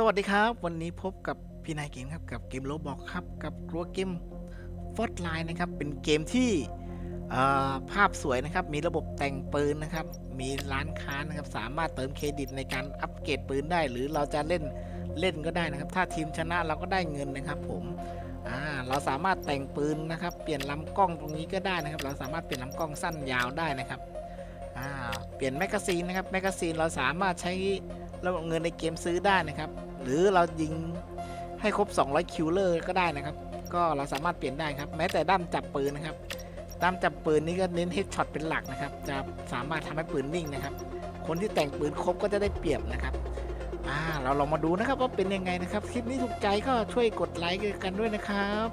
สวัสดีครับ วันนี้พบกับพี่นายเกมครับกับเกมโลบอกครับกับครัวเกมฟอร์ดไลน์นะครับเป็นเกมที่ภาพสวยนะครับ มีระบบแต่งปืนนะครับ มีร้านค้านะครับ สามารถเติมเครดิตในการอัปเกรดปืนได้ หรือเราจะเล่นเล่นก็ได้นะครับ ถ้าทีมชนะเราก็ได้เงินนะครับ ผมเราสามารถแต่งปืนนะครับ เปลี่ยนลำกล้องตรงนี้ก็ได้นะครับ เราสามารถเปลี่ยนลำกล้องสั้นยาวได้นะครับเปลี่ยนแมกกาซีนนะครับแมกกาซีนเราสามารถใช้ ระบบเงินในเกมซื้อได้นะครับ หรือเรายิงให้ครบ 200 คิวเลอร์ก็ได้นะครับ ก็เราสามารถเปลี่ยนได้ครับ แม้แต่ด้ามจับปืนนะครับ ด้ามจับปืนนี่ก็เน้นเฮดช็อตเป็นหลักนะครับ จะสามารถทำให้ปืนนิ่งนะครับ คนที่แต่งปืนครบก็จะได้เปรียบนะครับอ่าเราลองมาดูนะครับว่าเป็นยังไงนะครับ คลิปนี้ถูกใจก็ช่วยกดไลค์กันด้วยนะครับ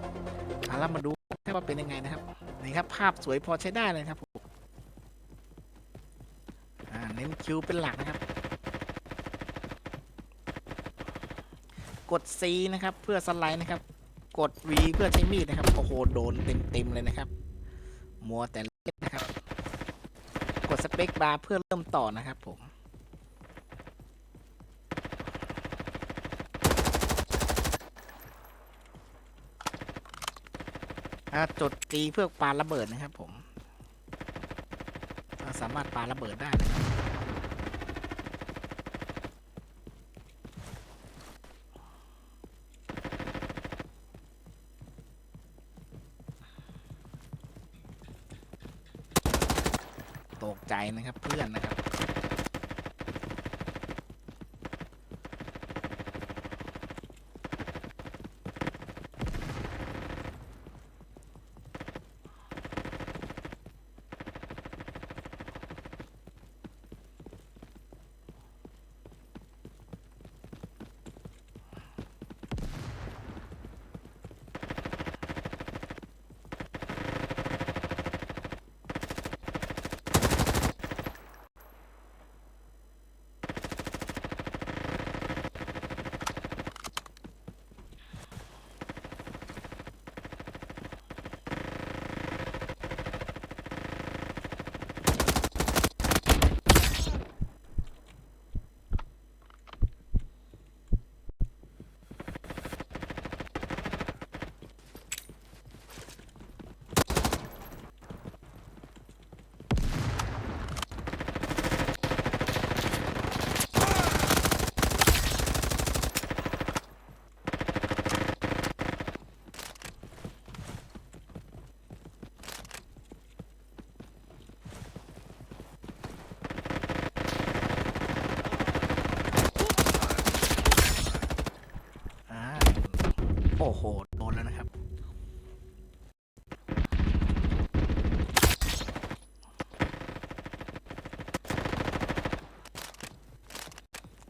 อ่าเรามาดูครับว่าเป็นยังไงนะครับ นี่ครับภาพสวยพอใช้ได้เลยครับผมอ่าเน้นคิวเป็นหลักนะครับ กด C นะครับ เพื่อสไลด์นะครับ กด V เพื่อใช้มีดนะครับ โอ้โห โดนเต็มๆเลยนะครับ มัวแต่เล่นนะครับ กดสเปคบาร์เพื่อเริ่มต่อนะครับผม จดตีเพื่อปาระเบิดนะครับผม สามารถปาระเบิดได้นะครับ ตกใจนะครับเพื่อนนะครับ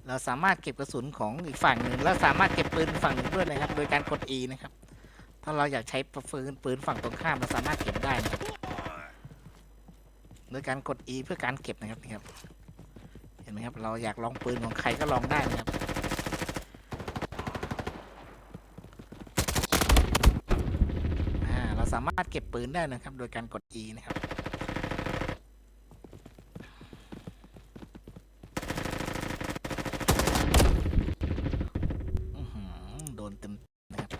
เราสามารถเก็บกระสุนของอีกฝั่งหนึ่งแล้วสามารถเก็บปืนฝั่งหนึ่งด้วยนะครับ โดยการกด E นะครับ ถ้าเราอยากใช้ปืนปืนฝั่งตรงข้ามเราสามารถเก็บได้นะครับโดยการกด E เพื่อการเก็บนะครับนี่ครับ เห็นไหมครับ เราอยากลองปืนของใครก็ลองได้นะครับเราสามารถเก็บปืนได้นะครับ โดยการกด E นะครับ อื้อหือโดนเต็มนะครับ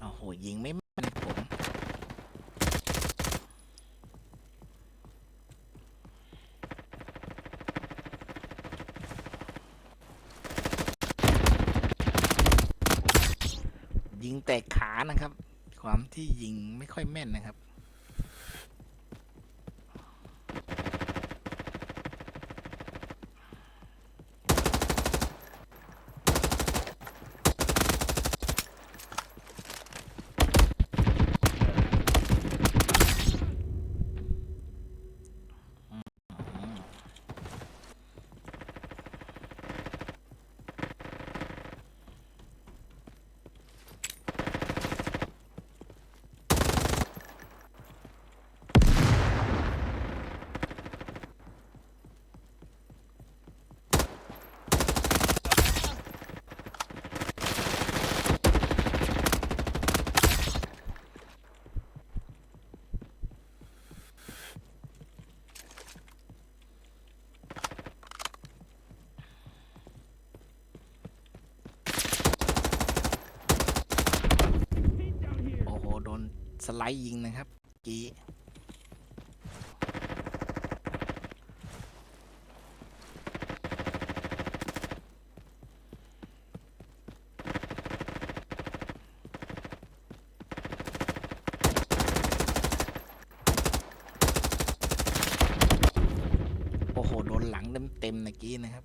โอ้โห ยิงไม่แม่นผม ยิงแต่ขานะครับ ความที่ยิงไม่ค่อยแม่นนะครับ สไลด์ยิงนะครับกี้โอ้โห โดนหลังเต็มๆเมื่อกี้นะครับ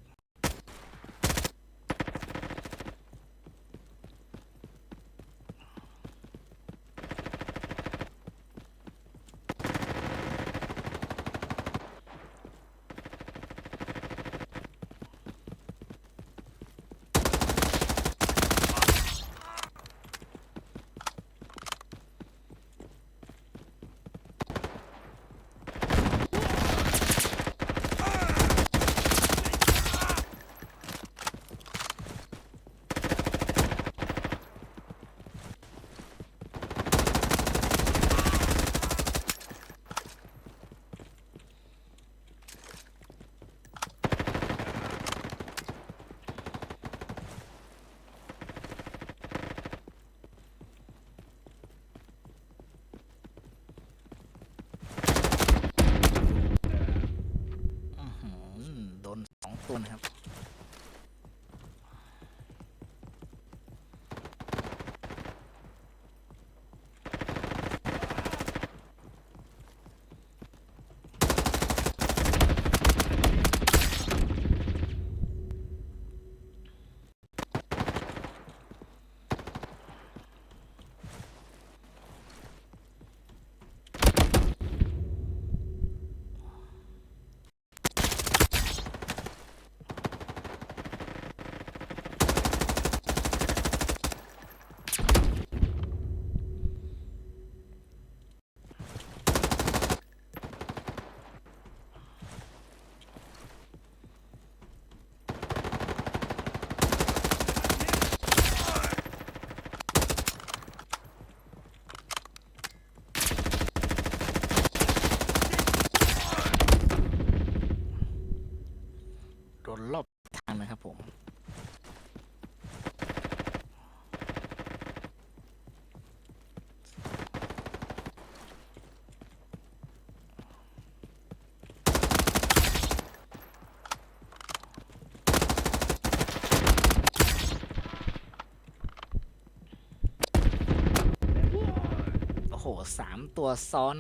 สามตัวซ้อน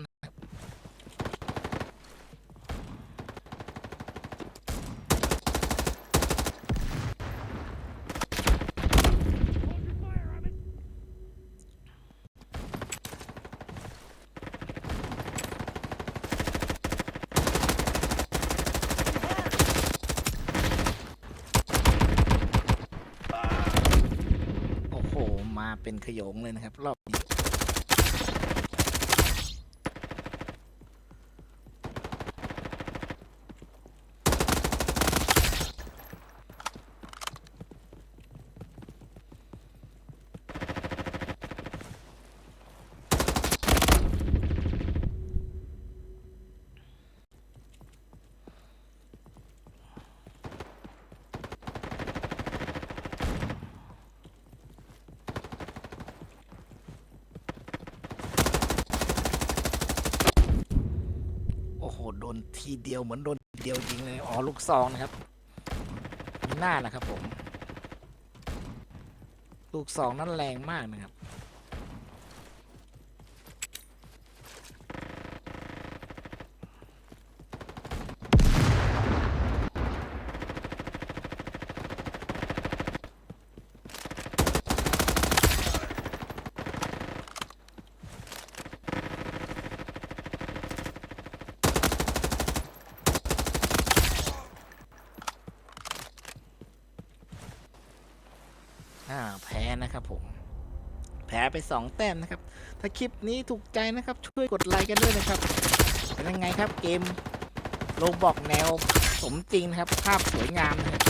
โอ้โหมาเป็นขยงเลยนะครับ รอบนี้ โอ้โดนทีเดียวเหมือนโดนทีเดียวยิงเลยอ๋อลูกซองนะครับมีหน้านะครับผม ลูกซองนั้นแรงมากนะครับ อ่าแพ้นะครับผม แพ้ไปสองแต้มนะครับ ถ้าคลิปนี้ถูกใจนะครับ ช่วยกดไลค์กันด้วยนะครับ เป็นยังไงครับเกมโลบอกแนวสมจริงนะครับ ภาพสวยงามนะครับ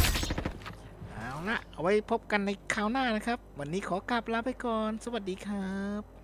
เอาละเอาไว้พบกันในคราวหน้านะครับ วันนี้ขอกลับลาไปก่อน สวัสดีครับ